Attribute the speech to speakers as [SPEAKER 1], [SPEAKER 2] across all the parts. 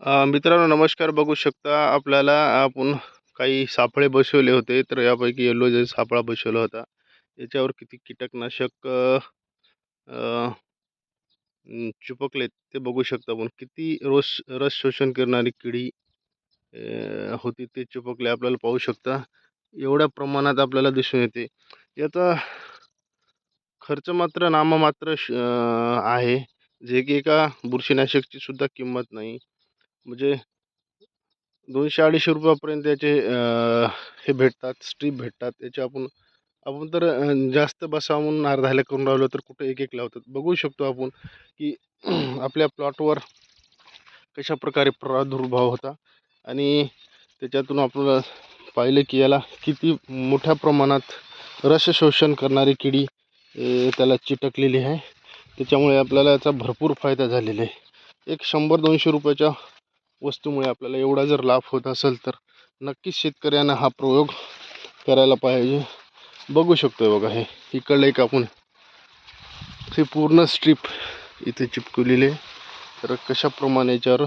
[SPEAKER 1] मित्रांनो नमस्कार. बघू शकता आपल्याला आपण काही सापळे बसवले होते तर यापैकी येलो जे सापळा बसवला होता याच्यावर किती कीटकनाशक चुपकले ते बघू शकता आपण. किती रोस रस शोषण करणारी किडी होती ते चिपकले आपल्याला पाहू शकता. एवढ्या प्रमाणात आपल्याला दिसून येते. याचा खर्च मात्र नाममात्र श- आहे. जे की एका बुरशीनाशकची सुद्धा किंमत नाही. म्हणजे दोनशे अडीचशे रुपयापर्यंत याचे हे भेटतात स्ट्रीप भेटतात. याचे आपण आपण तर जास्त बसावं म्हणून अर्धायला करून राहिलो तर कुठे एक एक लावतात. बघू शकतो आपण की आपल्या प्लॉटवर कशा प्रकारे प्रादुर्भाव होता आणि त्याच्यातून आपल्याला पाहिलं की याला किती मोठ्या प्रमाणात रस शोषण करणारी किडी त्याला चिटकलेली आहे. त्याच्यामुळे आपल्याला याचा भरपूर फायदा झालेला आहे. एक शंभर दोनशे रुपयाच्या वस्तूमुळे आपल्याला एवढा जर लाभ होत असेल तर नक्कीच शेतकऱ्यांना हा प्रयोग करायला पाहिजे. बघू शकतोय बघा हे. इकडलं एक आपण हे पूर्ण स्ट्रीप इथे चिपकवलेली. आहे तर कशाप्रमाणे याच्यावर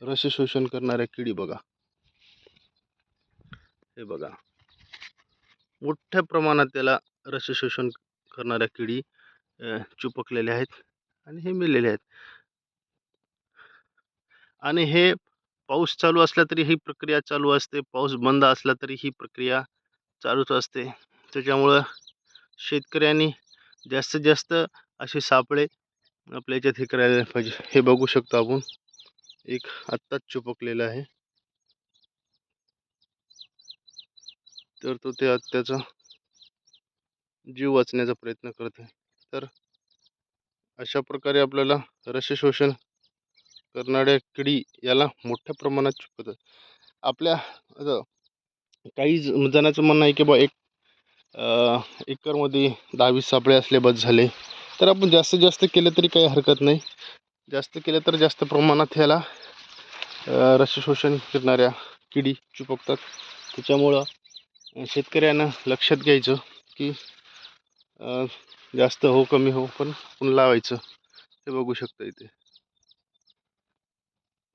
[SPEAKER 1] रस शोषण करणाऱ्या किडी बघा. हे बघा. मोठ्या प्रमाणात त्याला रस शोषण करणाऱ्या किडी चिपकलेल्या आहेत आणि हे मेलेले आहेत. आणि हे पाऊस चालू असला तरी ही प्रक्रिया चालू असते. पाऊस बंद असला तरी ही प्रक्रिया चालूच असते. त्याच्यामुळं शेतकऱ्यांनी जास्तीत जास्त असे सापळे आपल्या याच्यात हे करायला पाहिजे. हे बघू शकतो आपण. एक आत्ताच चिपकलेलं आहे. तर तो त्या त्याचा जीव वाचण्याचा प्रयत्न करत आहे. तर अशा प्रकारे आपल्याला रस शोषण करणाऱ्या किडी याला मोठ्या प्रमाणात चिपकतात. आपल्या काही ज- जणांचं म्हणणं आहे की बा एक एकरमध्ये दहावीस सापळे असले बस झाले. तर आपण जास्तीत जास्त केलं तरी काही हरकत नाही. जास्त केलं तर जास्त प्रमाणात ह्याला रसशोषण करणाऱ्या किडी चिपकतात. त्याच्यामुळं शेतकऱ्यांना लक्षात घ्यायचं की जास्त हो कमी हो पण आपण लावायचं. हे बघू शकता इथे.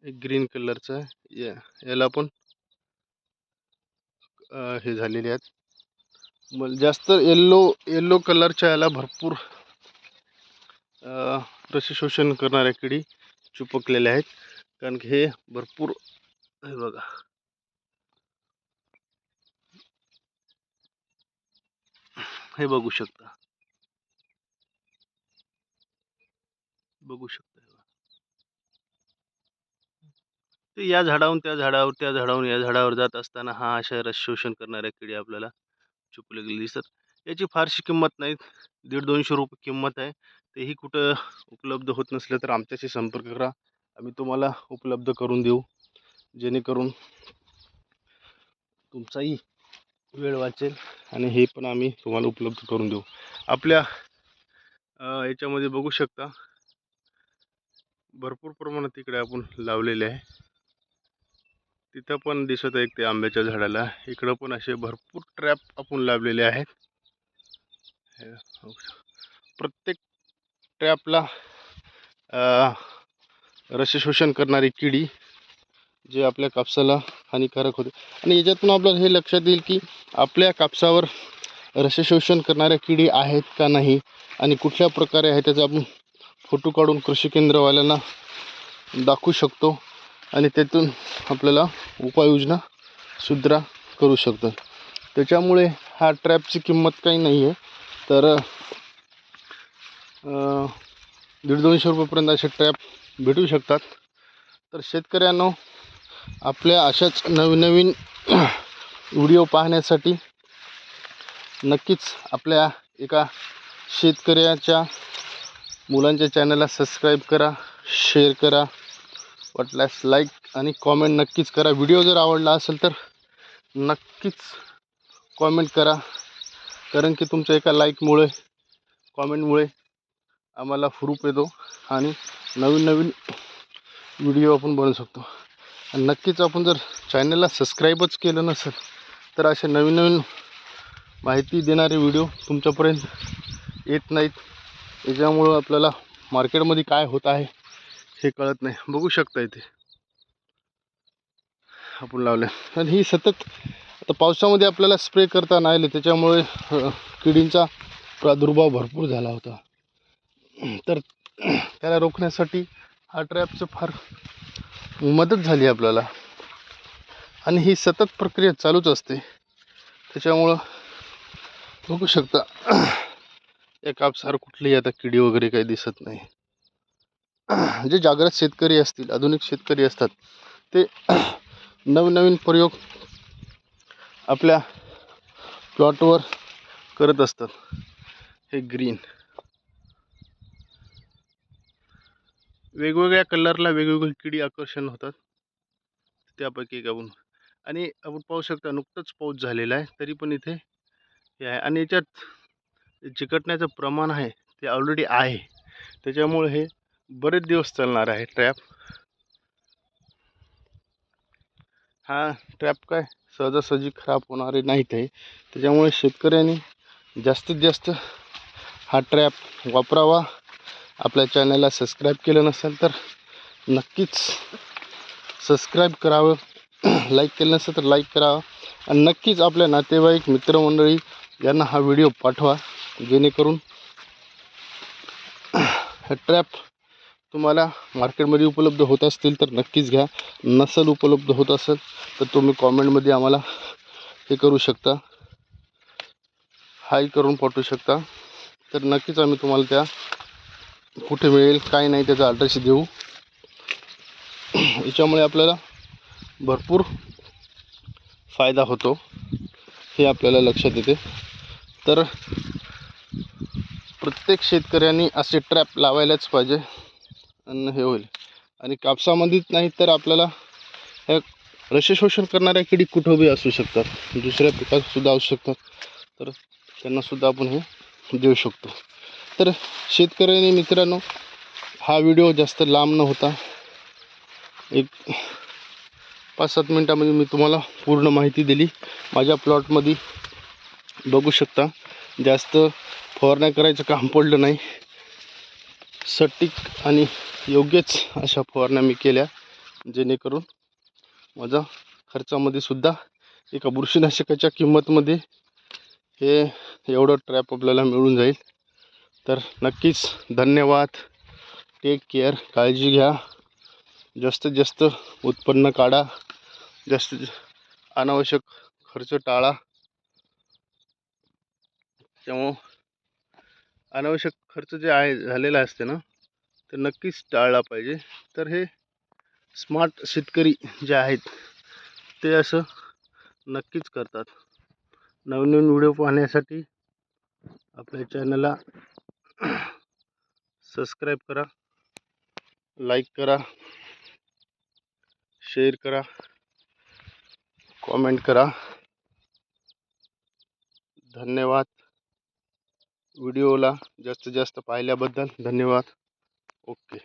[SPEAKER 1] एक ग्रीन कलरचं आहे या याला पण हे झालेले आहेत. मग जास्त येल्लो येल्लो कलरच्या याला भरपूर अ, रस शोषण करणाऱ्या किडी चिपकलेल्या आहेत. कारण की हे भरपूर हे बघा. हे बघू शकता. बघू शकता हे बघा. ते या झाडावरून त्या झाडावर त्या झाडावरून या झाडावर जात असताना हा अशा रस शोषण करणाऱ्या किडी आपल्याला चिपले गेली. दिसतात याची फारशी किंमत नाही. दीड दोनशे रुपये किंमत आहे. तेही कुठं उपलब्ध होत नसलं तर आमच्याशी संपर्क करा. आम्ही तुम्हाला उपलब्ध करून देऊ. जेणेकरून तुमचाही वेळ वाचेल आणि हे पण आम्ही तुम्हाला उपलब्ध करून देऊ. आपल्या याच्यामध्ये बघू शकता. भरपूर प्रमाणात इकडे आपण लावलेले आहे. तिथं पण दिसत आहे ते आंब्याच्या झाडाला. इकडं पण असे भरपूर ट्रॅप आपण लावलेले आहेत. हे प्रत्येक ट्रॅपला रस शोषण करणारी किडी जे आपल्या कापसाला हानिकारक होते. आणि याच्यातून आपल्याला हे लक्षात येईल की आपल्या कापसावर रसशोषण करणाऱ्या किडी आहेत का नाही आणि कुठल्या प्रकारे आहे त्याचा आपण फोटो काढून कृषी केंद्रवाल्यांना दाखवू शकतो. आणि त्यातून आपल्याला उपाययोजना सुद्धा करू शकतो त्याच्यामुळे हा ट्रॅपची किंमत काही नाही आहे तर दीड दोनशे रुपयेपर्यंत असे ट्रॅप भेटू शकतात. तर शेतकऱ्यांनो आपल्या अशाच नवीन नवीन व्हिडिओ पाहण्यासाठी नक्कीच आपल्या एका शेतकऱ्याच्या मुलांच्या चॅनलला सबस्क्राईब करा शेअर करा. वाटल्यास लाईक आणि कॉमेंट नक्कीच करा. व्हिडिओ जर आवडला असेल तर नक्कीच कॉमेंट करा. कारण की तुमच्या एका लाईकमुळे कॉमेंटमुळे आम्हाला फ्रूप येतो आणि नवीन नवीन व्हिडिओ आपण बनवू शकतो. आणि नक्कीच आपण जर चॅनलला सबस्क्राईबच केलं नसेल तर असे नवीन नवीन माहिती देणारे व्हिडिओ तुमच्यापर्यंत येत नाहीत. याच्यामुळं आपल्याला मार्केटमध्ये काय होत आहे हे कळत नाही. बघू शकता इथे आपण लावले आणि ही सतत आता पावसामध्ये आपल्याला स्प्रे करता नाही आले त्याच्यामुळे किडींचा प्रादुर्भाव भरपूर झाला होता. तर त्याला रोखण्यासाठी हा ट्रॅपचं फार मदत झाली आपल्याला. आणि ही सतत प्रक्रिया चालूच असते. त्याच्यामुळं बघू शकता या कापसावर कुठलीही आता किडी वगैरे काही दिसत नाही. जे जागृत शेतकरी असतील आधुनिक शेतकरी असतात ते नवनवीन प्रयोग आपल्या प्लॉटवर करत असतात. हे ग्रीन वेगवेगळ्या कलरला वेगवेगळी किडी आकर्षण होतात. त्यापैकी एक आपण. आणि आपण पाहू शकता नुकतंच पाऊस झालेला आहे तरी पण इथे हे आहे. आणि याच्यात चिकटण्याचं प्रमाण आहे ते ऑलरेडी आहे. त्याच्यामुळे हे बरेच दिवस चालणार आहे ट्रॅप हा ट्रॅप काय? सहजासहजी खराब होणारे नाहीत आहे त्याच्यामुळे शेतकऱ्यांनी जास्तीत जास्त हा ट्रॅप वापरावा. आपल्या चॅनलला सबस्क्राईब केलं नसेल तर नक्कीच सबस्क्राईब करावं. लाईक केलं नसेल तर लाईक करावं आणि नक्कीच आपल्या नातेवाईक मित्रमंडळी यांना हा व्हिडिओ पाठवा. जेणेकरून हा ट्रॅप तुम्हाला मार्केटमध्ये उपलब्ध होत असतील तर नक्कीच घ्या. नसल उपलब्ध होत असेल तर तुम्ही कॉमेंटमध्ये आम्हाला हे करू शकता. हाय करून पाठवू शकता. तर नक्कीच आम्ही तुम्हाला त्या कुठे मिळेल काय नाही त्याचा ॲड्रेस देऊ. याच्यामुळे आपल्याला भरपूर फायदा होतो. हे आपल्याला लक्षात येते. तर प्रत्येक शेतकऱ्यांनी असे ट्रॅप लावायलाच पाहिजे. अन्न हे होईल. आणि कापसामध्येच नाही तर आपल्याला ह्या रशी शोषण करणाऱ्या किडी कुठं बी असू शकतात. दुसऱ्या पिकातसुद्धा असू शकतात. तर त्यांनासुद्धा आपण हे देऊ शकतो. तर शेतकऱ्यांनी मित्रांनो हा व्हिडिओ जास्त लांब न होता एक पाच सात मिनटामध्ये मी तुम्हाला पूर्ण माहिती दिली. माझ्या प्लॉटमध्ये बघू शकता. जास्त फवारण्या करायचं काम पडलं नाही. सटीक आणि योग्यच अशा फवारण्या मी केल्या जेणेकरून माझा खर्चामध्ये सुद्धा एका बुरशीनाशकाच्या किंमतमध्ये हे एवढं ट्रॅप आपल्याला मिळून जाईल. तर नक्कीच धन्यवाद. टेक केअर काळजी घ्या. जास्तीत जास्त उत्पन्न काढा. जास्तीत जास्त अनावश्यक खर्च टाळा. त्यामुळं अनावश्यक खर्च जे आहे झालेला असते ना ते नक्कीच टाळला पाहिजे. तर हे स्मार्ट शेतकरी जे आहेत ते असं नक्कीच करतात. नवनवीन व्हिडिओ पाहण्यासाठी आपल्या चॅनलला सबस्क्राईब करा लाईक करा शेअर करा कॉमेंट करा. धन्यवाद. व्हिडिओला जास्तीत जास्त पाहिल्याबद्दल धन्यवाद. ओके.